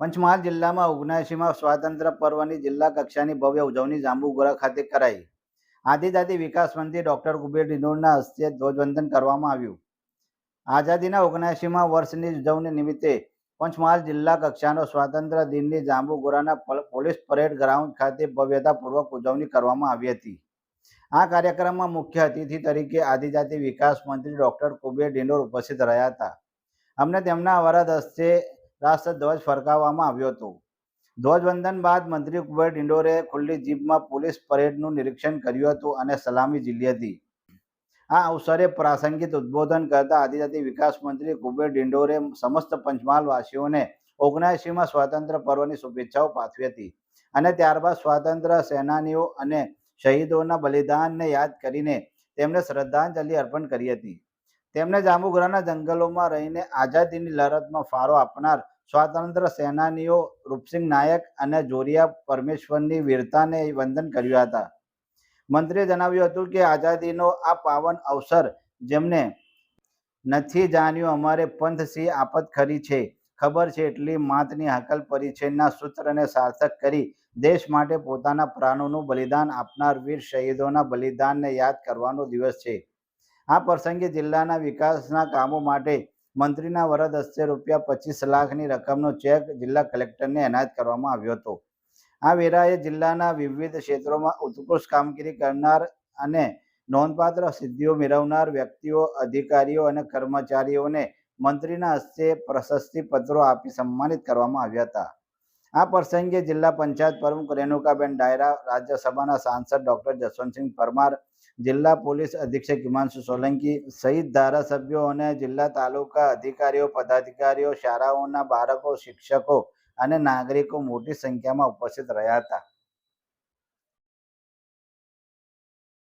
પંચમહાલ જિલ્લામાં ઓગણસીમાં સ્વાતંત્ર્ય પર્વની જિલ્લા કક્ષાની ભવ્ય ઉજવણી જાંબુગોરા ખાતે કરાઈ. આદિજાતિ વિકાસ મંત્રી ડોક્ટર કુબેર ડિંડોરના હસ્તે ધ્વજવંદન કરવામાં આવ્યું. આઝાદીના ઓગણસીમાં વર્ષની ઉજવણી નિમિત્તે પંચમહાલ જિલ્લા કક્ષાનો સ્વાતંત્ર્ય દિનની જાંબુગોરાના પલ- પોલીસ પરેડ ગ્રાઉન્ડ ખાતે ભવ્યતાપૂર્વક ઉજવણી કરવામાં આવી હતી. આ કાર્યક્રમમાં મુખ્ય અતિથિ તરીકે આદિજાતિ વિકાસ મંત્રી ડોક્ટર કુબેર ડિંડોર ઉપસ્થિત રહ્યા હતા. અમને તેમના વરદ હસ્તે રાષ્ટ્રધ્વજ ફરકાવવામાં આવ્યો હતો. ધ્વજવંદન બાદ મંત્રી કુબેર ડિંડોરે ખુલ્લી જીપમાં પોલીસ પરેડનું નિરીક્ષણ કર્યું હતું અને સલામી ઝીલી હતી. આ અવસરે પ્રાસંગિક ઉદ્બોધન કરતા આદિજાતિ વિકાસ મંત્રી કુબેર ડિંડોરે સમસ્ત પંચમહાલવાસીઓને ઓગણસીમાં સ્વાતંત્ર્ય પર્વની શુભેચ્છાઓ પાઠવી હતી અને ત્યારબાદ સ્વાતંત્ર્ય સેનાનીઓ અને શહીદોના બલિદાનને યાદ કરીને તેમને શ્રદ્ધાંજલિ અર્પણ કરી હતી. તેમણે જાંબુગરાના જંગલોમાં રહીને આઝાદીની લડતમાં ફાળો આપનાર સ્વાતંત્ર્ય સેનાનીઓ રૂપસિંહ નાયક અને જોરિયા પરમેશ્વરની વીરતાને વંદન કર્યા હતા. મંત્રીએ જણાવ્યું હતું કે આઝાદીનો આ પાવન અવસર જેમને નથી જાણ્યું અમારે પંથ સિંહ આપત ખરી છે. ખબર છે એટલી માતની હકલ પરિચયના સૂત્રને સાર્થક કરી દેશ માટે પોતાના પ્રાણોનું બલિદાન આપનાર વીર શહીદોના બલિદાનને યાદ કરવાનો દિવસ છે. આ પ્રસંગે જિલ્લાના વિકાસના કામો માટે મંત્રીના વરદ હસ્તે રૂપિયા પચીસ લાખની રકમનો ચેક જિલ્લા કલેક્ટરને એનાયત કરવામાં આવ્યો હતો. આ વેરાએ જિલ્લાના વિવિધ ક્ષેત્રોમાં ઉત્કૃષ્ટ કામગીરી કરનાર અને નોંધપાત્ર સિદ્ધિઓ મેળવનાર વ્યક્તિઓ, અધિકારીઓ અને કર્મચારીઓને મંત્રીના હસ્તે પ્રશસ્તિ પત્રો આપી સન્માનિત કરવામાં આવ્યા હતા. આ પ્રસંગે જિલ્લા પંચાયત પ્રમુખ રેણુકાબેન ડાયરા, રાજ્યસભાના સાંસદ ડોક્ટર જસવંતસિંહ પરમાર, જિલ્લા પોલીસ અધિક્ષક હિમાંશુ સોલંકી સહિત ધારાસભ્યો અને જિલ્લા તાલુકા અધિકારીઓ, પદાધિકારીઓ, શાળાઓના બાળકો, શિક્ષકો અને નાગરિકો મોટી સંખ્યામાં ઉપસ્થિત રહ્યા હતા.